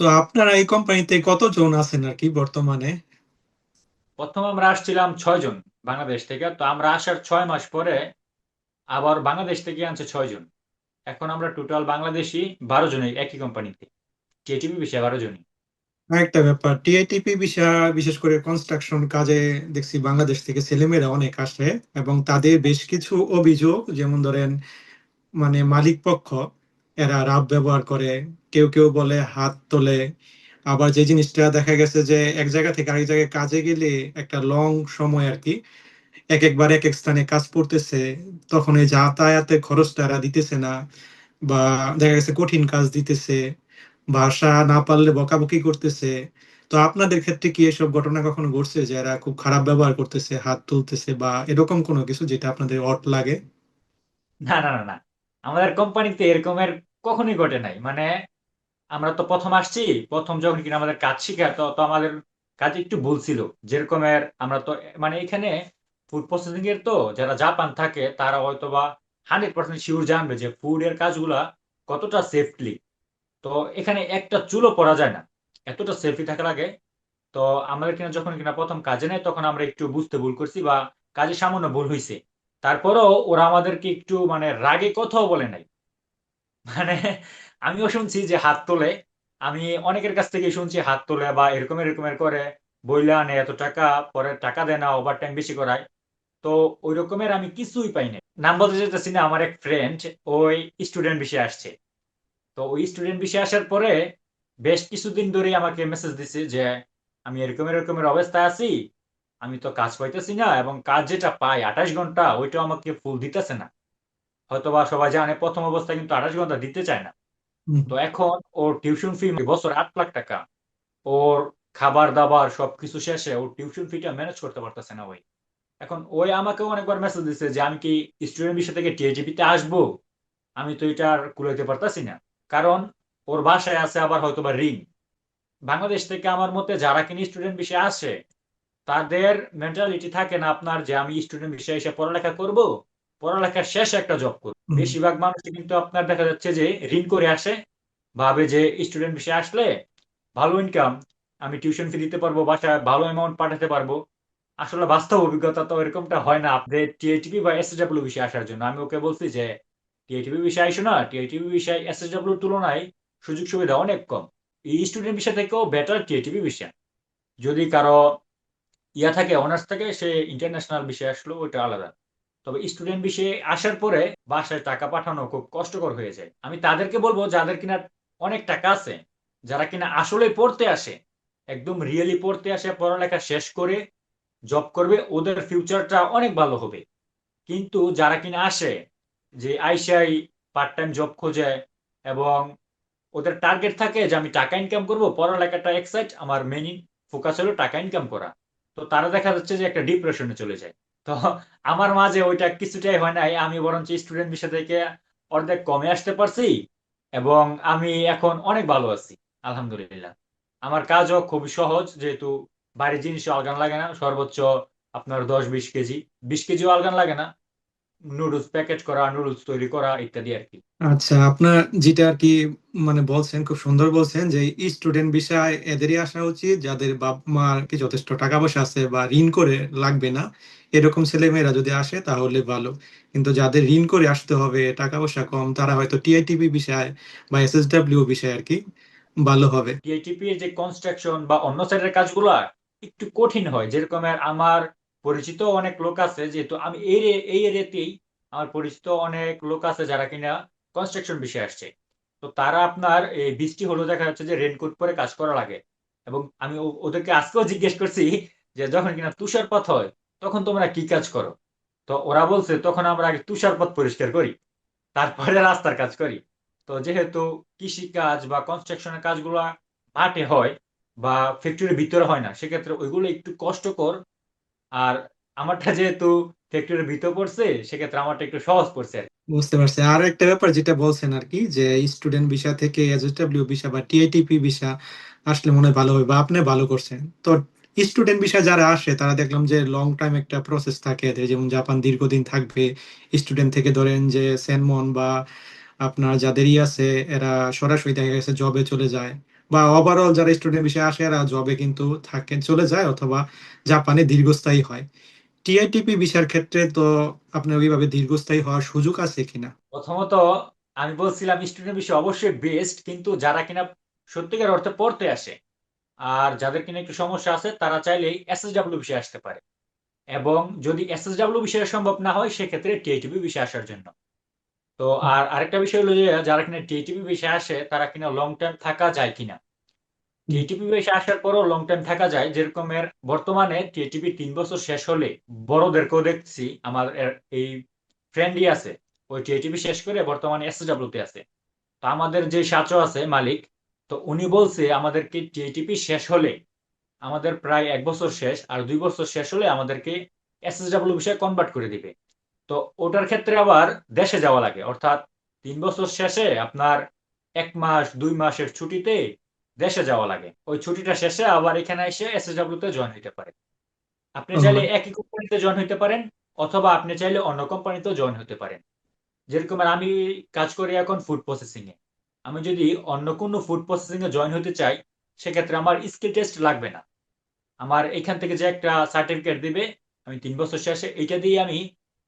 তো আপনারা এই কোম্পানিতে কতজন আছেন আর কি বর্তমানে? প্রথম আমরা আসছিলাম ছয় জন বাংলাদেশ থেকে তো আমরা আসার ছয় মাস পরে আবার বাংলাদেশ থেকে আনছে ছয় জন এখন আমরা টোটাল বাংলাদেশি বারো জনই একই কোম্পানিতে টিএটিপি বিষয়ে বারো জনই। একটা ব্যাপার টিআইটিপি বিষয় বিশেষ করে কনস্ট্রাকশন কাজে দেখছি বাংলাদেশ থেকে ছেলেমেয়েরা অনেক আসে এবং তাদের বেশ কিছু অভিযোগ যেমন ধরেন মানে মালিক পক্ষ এরা রাব ব্যবহার করে। কেউ কেউ বলে হাত তোলে। আবার যে জিনিসটা দেখা গেছে যে এক জায়গা থেকে আরেক জায়গায় কাজে গেলে একটা লং সময় আর কি, এক একবার এক এক স্থানে কাজ পড়তেছে তখন এই যাতায়াতের খরচটা এরা দিতেছে না বা দেখা গেছে কঠিন কাজ দিতেছে ভাষা না পারলে বকাবকি করতেছে। তো আপনাদের ক্ষেত্রে কি এসব ঘটনা কখনো ঘটছে যে এরা খুব খারাপ ব্যবহার করতেছে, হাত তুলতেছে বা এরকম কোনো কিছু যেটা আপনাদের অট লাগে? না না না না। আমাদের কোম্পানিতে এরকমের কখনোই ঘটে নাই। মানে আমরা তো প্রথম আসছি, প্রথম যখন কিনা আমাদের কাজ শিখায় তো তো আমাদের কাজ একটু ভুল ছিল। যেরকমের আমরা তো মানে এখানে ফুড প্রসেসিং এর তো, যারা জাপান থাকে, তারা হয়তো বা হান্ড্রেড পার্সেন্ট শিওর জানবে যে ফুড এর কাজগুলা কতটা সেফলি তো এখানে একটা চুলও পড়া যায় না। এতটা সেফটি থাকা লাগে তো আমাদের কিনা যখন কিনা প্রথম কাজে নেয়, তখন আমরা একটু বুঝতে ভুল করছি বা কাজে সামান্য ভুল হয়েছে তারপরেও ওরা আমাদেরকে একটু মানে রাগে কথাও বলে নাই। মানে আমিও শুনছি যে হাত তোলে। আমি অনেকের কাছ থেকে শুনছি হাত তোলে বা এরকম এরকমের করে, বইলে আনে, এত টাকা, পরে টাকা দেয় না ওভার টাইম বেশি করায়। তো ওই রকমের আমি কিছুই পাই না নাম বলতে চাইতেছি না, আমার এক ফ্রেন্ড ওই স্টুডেন্ট বিষয়ে আসছে। তো ওই স্টুডেন্ট বিষয়ে আসার পরে বেশ কিছুদিন ধরেই আমাকে মেসেজ দিছে যে, আমি এরকম এরকমের অবস্থায় আছি, আমি তো কাজ পাইতেছি না, এবং কাজ যেটা পাই আঠাশ ঘণ্টা ওইটা আমাকে ফুল দিতেছে না। হয়তোবা সবাই জানে প্রথম অবস্থায় কিন্তু আঠাশ ঘণ্টা দিতে চায় না। তো এখন ওর টিউশন ফি বছর আট লাখ টাকা। ওর খাবার দাবার সবকিছু শেষে ওর টিউশন ফিটা ম্যানেজ করতে পারতেছে না ওই। এখন ওই আমাকেও অনেকবার মেসেজ দিচ্ছে যে আমি কি স্টুডেন্ট বিষয় থেকে টিএজিপি তে আসব? আমি তো এটা আর কুলাইতে পারতাছি না। কারণ ওর বাসায় আছে আবার হয়তো বা রিং বাংলাদেশ থেকে আমার মতে যারা কিনা স্টুডেন্ট বিষয়ে আসে তাদের মেন্টালিটি থাকে না আপনার যে আমি স্টুডেন্ট বিষয়ে এসে পড়ালেখা করব পড়ালেখার শেষে একটা জব করবে বেশিরভাগ মানুষ কিন্তু আপনার দেখা যাচ্ছে যে ঋণ করে আসে ভাবে যে স্টুডেন্ট বিষয়ে আসলে ভালো ইনকাম আমি টিউশন ফি দিতে পারব বাসায় ভালো অ্যামাউন্ট পাঠাতে পারব। আসলে বাস্তব অভিজ্ঞতা তো এরকমটা হয় না। আপনাদের টিআইটিপি বা এসএসডব্লিউ বিষয়ে আসার জন্য। আমি ওকে বলছি যে টিআইটিপি বিষয়ে আইসো না। টিআইটিপি বিষয় এসএসডব্লিউর তুলনায় সুযোগ সুবিধা অনেক কম। এই স্টুডেন্ট বিষয় থেকেও বেটার টিআইটিপি বিষয়। যদি কারও ইয়া থাকে অনার্স থাকে সে ইন্টারন্যাশনাল বিষয়ে আসলো ওটা আলাদা। তবে স্টুডেন্ট বিষয়ে আসার পরে বাসায় টাকা পাঠানো খুব কষ্টকর হয়ে যায়। আমি তাদেরকে বলব, যাদের কিনা অনেক টাকা আছে, যারা কিনা আসলে পড়তে আসে, একদম রিয়েলি পড়তে আসে, পড়ালেখা শেষ করে জব করবে, ওদের ফিউচারটা অনেক ভালো হবে। কিন্তু যারা কিনা আসে, যে আইসিআই পার্ট টাইম জব খোঁজে এবং ওদের টার্গেট থাকে যে আমি টাকা ইনকাম করব, পড়ালেখাটা এক্সাইট আমার মেইন ফোকাস হলো টাকা ইনকাম করা। তো তারা দেখা যাচ্ছে যে একটা ডিপ্রেশনে চলে যায়। তো আমার মাঝে ওইটা কিছুটাই হয় নাই। আমি বরঞ্চ স্টুডেন্ট বিষয় থেকে অর্ধেক কমে আসতে পারছি এবং আমি এখন অনেক ভালো আছি, আলহামদুলিল্লাহ। আমার কাজও খুব সহজ, যেহেতু বাড়ির জিনিসও আলগান লাগে না, সর্বোচ্চ আপনার দশ বিশ কেজি। বিশ কেজিও আলগান লাগে না নুডলস প্যাকেট করা নুডলস তৈরি করা ইত্যাদি আর কি। আচ্ছা আপনার যেটা আর কি মানে বলছেন খুব সুন্দর বলছেন যে স্টুডেন্ট বিষয় এদেরই আসা উচিত যাদের বাপ মার কি যথেষ্ট টাকা পয়সা আছে বা ঋণ করে লাগবে না এরকম ছেলে মেয়েরা যদি আসে তাহলে ভালো। কিন্তু যাদের ঋণ করে আসতে হবে টাকা পয়সা কম তারা হয়তো টিআইটিপি বিষয় বা এসএসডব্লিউ বিষয় আর কি ভালো হবে। টিআইটিপি এর যে কনস্ট্রাকশন বা অন্য সাইডের কাজগুলা একটু কঠিন হয় যেরকম আমার পরিচিত অনেক লোক আছে, যেহেতু আমি এই এই এরিয়াতেই আমার পরিচিত অনেক লোক আছে যারা কিনা কনস্ট্রাকশন বিষয়ে আসছে। তো তারা আপনার এই বৃষ্টি হলো দেখা যাচ্ছে যে রেনকোট পরে কাজ করা লাগে। এবং আমি ওদেরকে আজকেও জিজ্ঞেস করছি যে যখন কিনা তুষারপাত হয়, তখন তোমরা কি কাজ করো? তো ওরা বলছে, তখন আমরা আগে তুষারপাত পরিষ্কার করি, তারপরে রাস্তার কাজ করি। তো যেহেতু কৃষি কাজ বা কনস্ট্রাকশনের কাজগুলা মাঠে হয় বা ফ্যাক্টরির ভিতরে হয় না, সেক্ষেত্রে ওইগুলো একটু কষ্টকর আর আমারটা যেহেতু ফ্যাক্টরির ভিতর পড়ছে, সেক্ষেত্রে আমারটা একটু সহজ পড়ছে আর বুঝতে পারছি। আর একটা ব্যাপার যেটা বলছেন আর কি, যে স্টুডেন্ট ভিসা থেকে এসএসডব্লিউ ভিসা বা টিআইটিপি ভিসা আসলে মনে হয় ভালো হবে বা আপনি ভালো করছেন। তো স্টুডেন্ট ভিসা যারা আসে, তারা দেখলাম যে লং টাইম একটা প্রসেস থাকে এদের। যেমন জাপান দীর্ঘদিন থাকবে স্টুডেন্ট থেকে ধরেন যে সেনমন বা আপনার যাদেরই আছে, এরা সরাসরি দেখা গেছে জবে চলে যায়। বা ওভারঅল যারা স্টুডেন্ট বিষয়ে আসে, এরা জবে কিন্তু থাকে, চলে যায় অথবা জাপানে দীর্ঘস্থায়ী হয়। টিআইটিপি বিষয়ের ক্ষেত্রে তো আপনার ওইভাবে দীর্ঘস্থায়ী হওয়ার সুযোগ আছে কিনা? প্রথমত আমি বলছিলাম স্টুডেন্ট বিষয় অবশ্যই বেস্ট কিন্তু যারা কিনা সত্যিকার অর্থে পড়তে আসে আর যাদের কিনা একটু সমস্যা আছে, তারা চাইলেই এসএসডাব্লিউ বিষয়ে আসতে পারে। এবং যদি এসএসডাব্লিউ বিষয়ে সম্ভব না হয়, সেক্ষেত্রে টিআইটিপি বিষয়ে আসার জন্য। তো আর আরেকটা বিষয় হলো যে যারা কিনা টিআইটিপি বিষয়ে আসে তারা কিনা লং টাইম থাকা যায় কিনা? টিএটিপি বিষয়ে আসার পরও লং টাইম থাকা যায়। যেরকমের বর্তমানে টিএটিপি তিন বছর শেষ হলে বড়দেরকেও দেখছি আমার এই ফ্রেন্ডই আছে ওই টিএটিপি শেষ করে বর্তমানে এসডাব্লিউতে আছে। তো আমাদের যে সাচো আছে মালিক তো উনি বলছে আমাদেরকে টিএটিপি শেষ হলে আমাদের প্রায় এক বছর শেষ আর দুই বছর শেষ হলে আমাদেরকে এসএসডাব্লিউ বিষয়ে কনভার্ট করে দিবে। তো ওটার ক্ষেত্রে আবার দেশে যাওয়া লাগে। অর্থাৎ তিন বছর শেষে আপনার এক মাস দুই মাসের ছুটিতে দেশে যাওয়া লাগে। ওই ছুটিটা শেষে আবার এখানে এসে এসএসডাব্লিউ তে জয়েন হইতে পারে। আপনি চাইলে একই কোম্পানিতে জয়েন হইতে পারেন অথবা আপনি চাইলে অন্য কোম্পানিতেও জয়েন হতে পারেন। যেরকম আমি কাজ করি এখন ফুড প্রসেসিং এ। আমি যদি অন্য কোনো ফুড প্রসেসিং এ জয়েন হতে চাই সেক্ষেত্রে আমার স্কিল টেস্ট লাগবে না। আমার এখান থেকে যে একটা সার্টিফিকেট দিবে আমি তিন বছর শেষে এটা দিয়ে আমি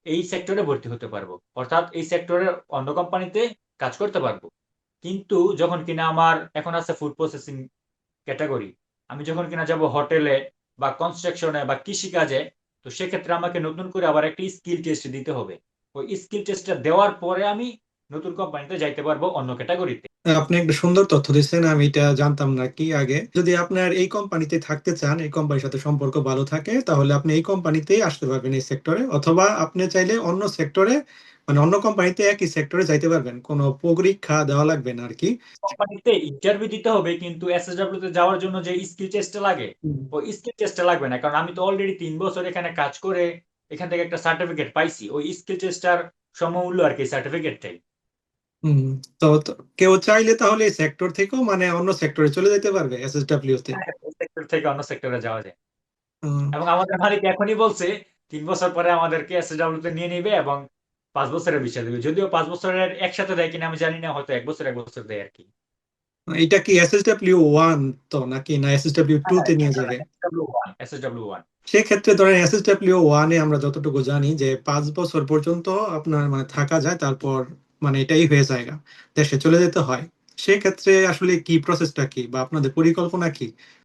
এই সেক্টরে ভর্তি হতে পারব। অর্থাৎ এই সেক্টরের অন্য কোম্পানিতে কাজ করতে পারব। কিন্তু যখন কিনা আমার এখন আছে ফুড প্রসেসিং ক্যাটাগরি আমি যখন কিনা যাব হোটেলে বা কনস্ট্রাকশনে বা কৃষিকাজে, তো সেক্ষেত্রে আমাকে নতুন করে আবার একটি স্কিল টেস্ট দিতে হবে। ওই স্কিল টেস্টটা দেওয়ার পরে আমি নতুন কোম্পানিতে যাইতে পারব অন্য ক্যাটাগরিতে। আপনি একটা সুন্দর তথ্য দিচ্ছেন আমি এটা জানতাম না কি আগে। যদি আপনার এই কোম্পানিতে থাকতে চান এই কোম্পানির সাথে সম্পর্ক ভালো থাকে তাহলে আপনি এই কোম্পানিতেই আসতে পারবেন এই সেক্টরে অথবা আপনি চাইলে অন্য সেক্টরে মানে অন্য কোম্পানিতে একই সেক্টরে যাইতে পারবেন। কোনো পরীক্ষা দেওয়া লাগবে না আর কি। কোম্পানিতে ইন্টারভিউ দিতে হবে কিন্তু এসএসডব্লিউ তে যাওয়ার জন্য যে স্কিল টেস্টটা লাগে ওই স্কিল টেস্টটা লাগবে না। কারণ আমি তো অলরেডি তিন বছর এখানে কাজ করে এখান থেকে একটা সার্টিফিকেট পাইছি। ওই স্কিল টেস্টটার সমমূল্য আর কি সার্টিফিকেটটাই হুম তো তো কেউ চাইলে তাহলে এই সেক্টর থেকেও মানে অন্য সেক্টরে চলে যেতে পারবে এসএসডব্লিউ তে। সেক্টর থেকে অন্য সেক্টরে যাওয়া যায়। এবং আমাদের মালিক এখনই বলছে তিন বছর পরে আমাদেরকে এসএসডব্লিউ তে নিয়ে নিবে এবং পাঁচ বছরের বিষয় দেবে। যদিও পাঁচ বছরের একসাথে দেয় কিনা আমি জানি না হয়তো এক বছর এক বছর দেয় আর কি। এটা কি এসএসডব্লিউ ওয়ান তো নাকি না এসএসডব্লিউ টু তে নিয়ে যাবে? এসএসডব্লিউ ওয়ান এসএসডব্লিউ ওয়ান সেক্ষেত্রে ধরেন এসএসডব্লিউ ওয়ানে আমরা যতটুকু জানি যে পাঁচ বছর পর্যন্ত আপনার মানে থাকা যায় তারপর মানে এটাই হয়ে যায় দেশে চলে যেতে হয়। সেক্ষেত্রে আসলে কি প্রসেসটা কি বা আপনাদের পরিকল্পনা কি?